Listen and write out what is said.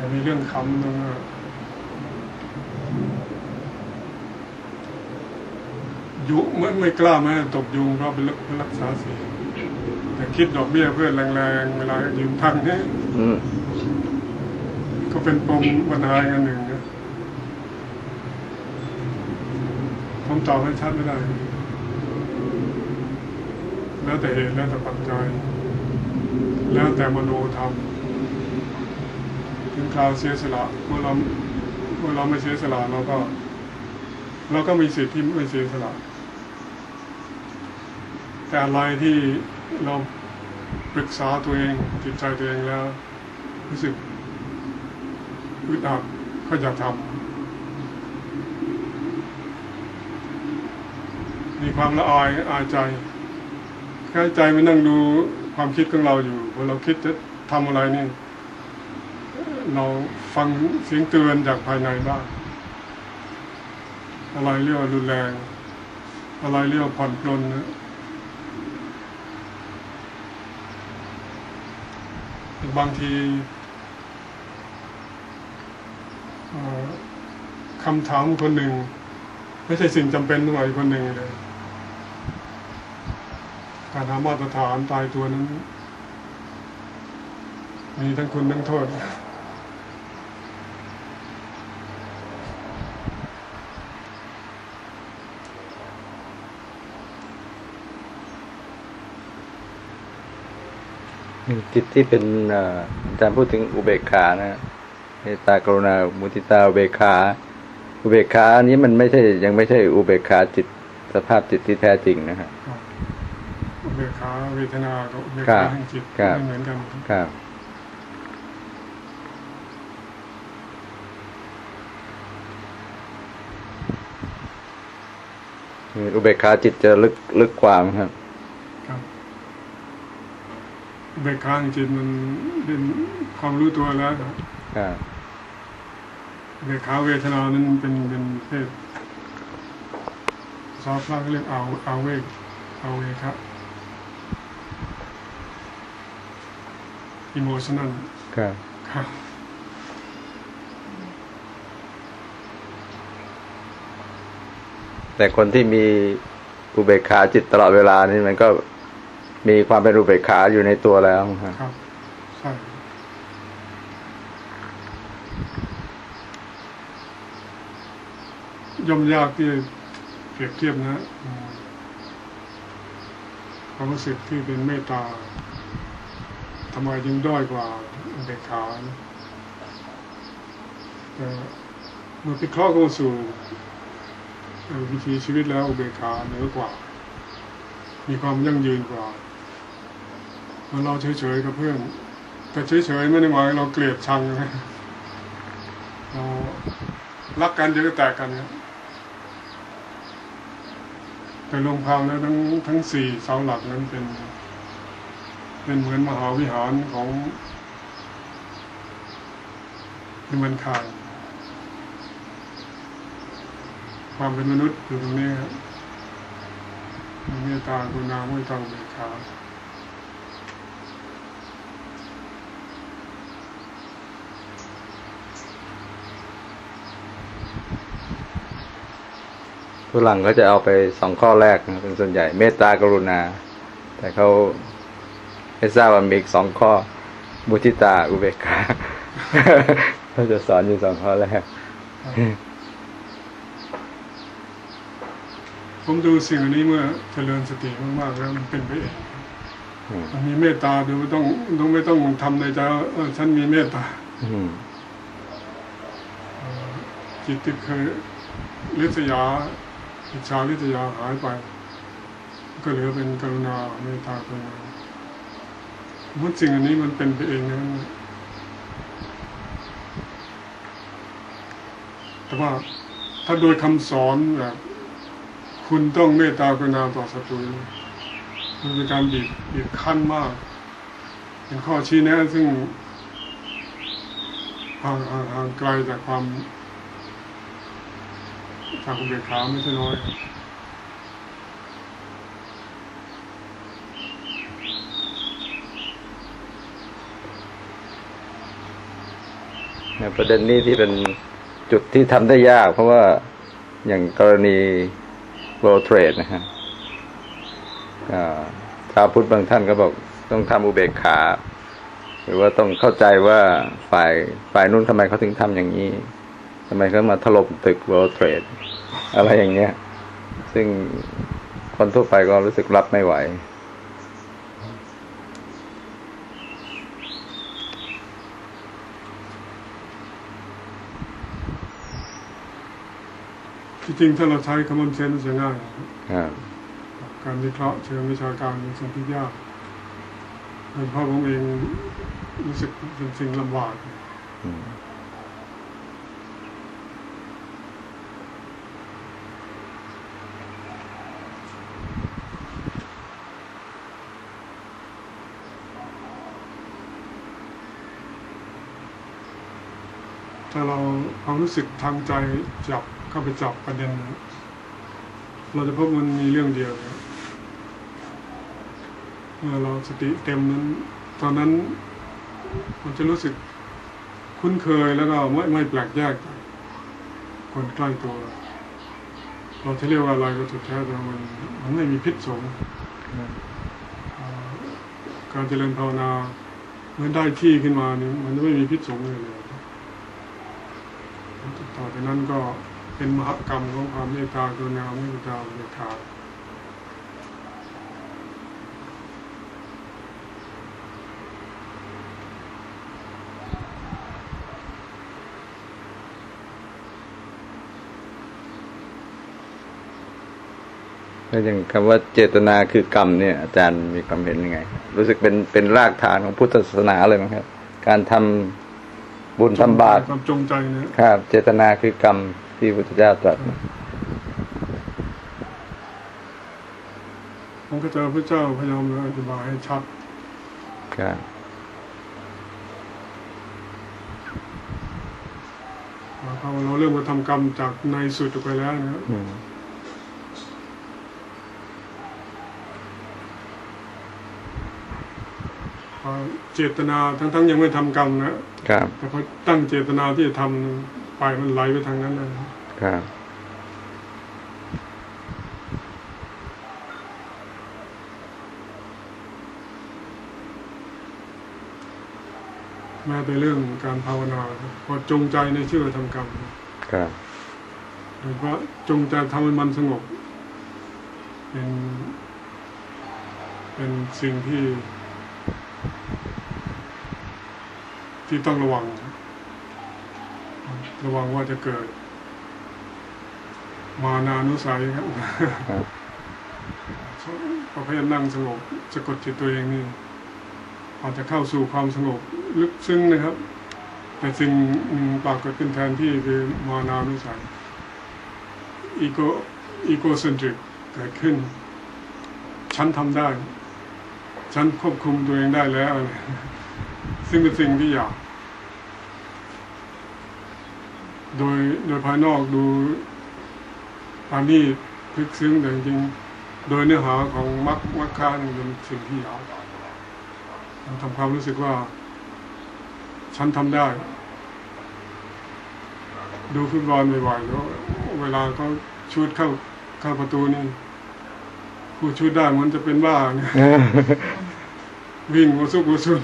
แต่มีเรื่องคำตรงนั้นยุไม่ไม่กล้าแม้ตบยุงเพราะเป็นรักษาเสียงแต่คิดดอกเบี้ยเพื่อนแรงๆเวลายืมพันนี่อืมก็เป็นปมปัญหาอีกอันหนึ่งนะผมตอบให้ชัดไม่ได้ แล้วแต่เหตุแล้วแต่ปัจจัย แล้วแต่มโนธรรม ถึงคราวเสียสละเมื่อเราเมื่อเราไม่เสียสละเราก็ เราก็มีสิทธิ์ที่ไม่เสียสละแต่อะไรที่เราปรึกษาตัวเองจิตใจตัวเองแล้ว รู้สึกอึดอัดก็อยากทำมีความละอายอายใจแค่ใจมานั่งดูความคิดของเราอยู่พอเราคิดจะทำอะไรนี่ เราฟังเสียงเตือนจากภายในบ้างอะไรเรียกว่ารุนแรง อะไรเรียกว่าผ่อนปลนนะบางทีคำถามคนหนึ่ง ไม่ใช่สิ่งจำเป็นหน่วยคนหนึ่งเลย การหามาตรฐานตายตัวนั้นมีทั้งคุณทั้งโทษ จิตที่เป็นเอ่ออาจารย์พูดถึงอุเบกขานะเมตตากรุณามุทิตาอุเบกขา อุเบกขาอันนี้มันไม่ใช่ยังไม่ใช่อุเบกขาจิตสภาพจิตที่แท้จริงนะฮะอุเบกขาเวทนากับอุเบกครัขาบแห่งจิตครับไม่เหมือนกันครับคืออุเบกขาจิตจะลึกลึกกว่ามั้งครับครับอุ เบกขาแห่งจิตมันเป็นความรู้ตัวแล้วครับครับอุเบกขาเวทนานั้นเป็นเป็นเพศซอฟต์พระเขาเรียกเอาเอาเวกเอาเวครับอิโมชันนัลครับครับแต่คนที่มีอุเบกขาจิตตลอดเวลานี่มันก็ มีความเป็นอุเบกขาอยู่ในตัวแล้วครับใช่ย่อมยากที่เปรียบเทียบนะความรู้สึกที่เป็นเมตตาทำไมยิ่งด้อยกว่าอุเบกขาแต่เมื่อพิเคราะห์เข้าสู่วิถีชีวิตแล้วอุเบกขาเหนือกว่า มีความยั่งยืนกว่า มื่อเราเฉยๆกับเพื่อน แต่เฉยๆไม่ได้หมายเราเกลียดชังนะเรารักกันเดี๋ยวก็แตกกันครับแต่รวมความแล้วทั้งทั้งสี่เสาหลักนั้นเป็น เป็นเหมือนมหาวิหารของฮิมันคายความเป็นมนุษย์อยู่ตรงนี้ครับมีเมตตากรุณาไม่ต้องเบกขา ฝรั่งก็จะเอาไปสองข้อแรกนะเป็นส่วนใหญ่เมตตากรุณา แต่เขาไม่ทราบว่ามีอีกสองข้อมุทิตาอุเบกขาเขาจะสอนอยู่สองข้อแรก ผมดูสิ่งอันนี้เมื่อเจริญสติมากๆแล้วมันเป็นไปเองอืมมันมีเมตตาโดยไม่ต้องต้องไม่ต้องทำในใจว่าเออฉันมีเมตตาอืมจิตที่เคยลิษยา อิจฉาลิษยาหายไป ก็เหลือเป็นกรุณาเมตตากรุณามันสิ่งอันนี้มันเป็นไปเองนะแต่ว่าถ้าโดยคำสอนแบบคุณต้องเมตตากรุณาต่อศัตรูนี่มันเป็นการบีบบีบคั้นมาก เป็นข้อชี้แนะซึ่งห่างห่างห่างไกลจากความ ทางอุเบกขาไม่ใช่น้อยประเด็นนี้ที่เป็นจุดที่ทำได้ยาก เพราะว่าอย่างกรณี world trade นะฮะชาวพุทธบางท่านก็บอกต้องทำอุเบกขา หรือว่าต้องเข้าใจว่าฝ่ายฝ่ายนู้นทำไมเขาถึงทำอย่างนี้ ทำไมเขามาถล่มตึก world trade อะไรอย่างเงี้ย ซึ่งคนทั่วไปก็รู้สึกรับไม่ไหว ที่จริงถ้าเราใช้ common sense จะง่ายครับการวิเคราะห์เชิงวิชาการเป็นสิ่งที่ยากโดยเฉพาะผมเองรู้สึกเป็นสิ่งลำบาก ถ้าเราความรู้สึกทางใจจับเข้าไปจับประเด็น เราจะพบมันมีเรื่องเดียวนะเมื่อเราสติเต็มนั้น ตอนนั้นมันจะรู้สึกคุ้นเคยแล้วก็ไม่ไม่แปลกแยกคนใกล้ตัว เราจะเรียกว่าอะไรก็สุดแท้แต่มันมันไม่มีพิษสงการเจริญภาวนาเมื่อได้ที่ขึ้นมาเนี่ยมันจะไม่มีพิษสงเลยเลย ต่อจากนั้นก็เป็นมหกรรมของความเมตตากรุณาเมตตาอุเบกขาแล้วอย่างคำว่าเจตนาคือกรรมเนี่ยอาจารย์มีความเห็นยังไง รู้สึกเป็นเป็นรากฐานของพุทธศาสนาเลยมั้งครับ การทำ บุญทำบาปความจงใจนะครับ เจตนาคือกรรมที่พระพุทธเจ้าตรัสมาผมก็เจอพระเจ้าพยายามอธิบายให้ชัดครับว่าพอเราเริ่มมาทำกรรมจากในสุดออกไปแล้วนะครับ อืมพอเจตนาทั้งๆยังไม่ทำกรรมนะครับแต่พอตั้งเจตนาที่จะทำไปมันไหลไปทางนั้นนะครับครับแม้แต่เรื่องการภาวนาครับพอจงใจในชื่อทำกรรมครับโดยเฉพาะจงใจทำให้มันสงบเป็นเป็นสิ่งที่ ที่ต้องระวัง ระวังว่าจะเกิด มานานุสัยครับครับพอพยายามนั่งสงบสะกดจิตตัวเองนี่อาจจะเข้าสู่ความสงบลึกซึ้งนะครับ แต่สิ่งหนึ่งปรากฏขึ้นแทนที่คือมานานุสัยอีโกอีโกเซนทริกเกิดขึ้น ฉันทำได้ ฉันควบคุมตัวเองได้แล้ว ซึ่งเป็นสิ่งที่อยากโดยโดยภายนอกดูอันนี้ลึกซึ้งแต่จริงๆโดยเนื้อหาของมรรคมรรคานี่เป็นสิ่งที่อยากเราทำความรู้สึกว่า ฉันทำได้ ดูฟุตบอลบ่อยๆแล้วเวลาเขาชูดเข้าเข้าประตูนี่ผู้ชูดได้เหมือนจะเป็นบ้าเนี่ยวิ่งหัวซุกหัวซุน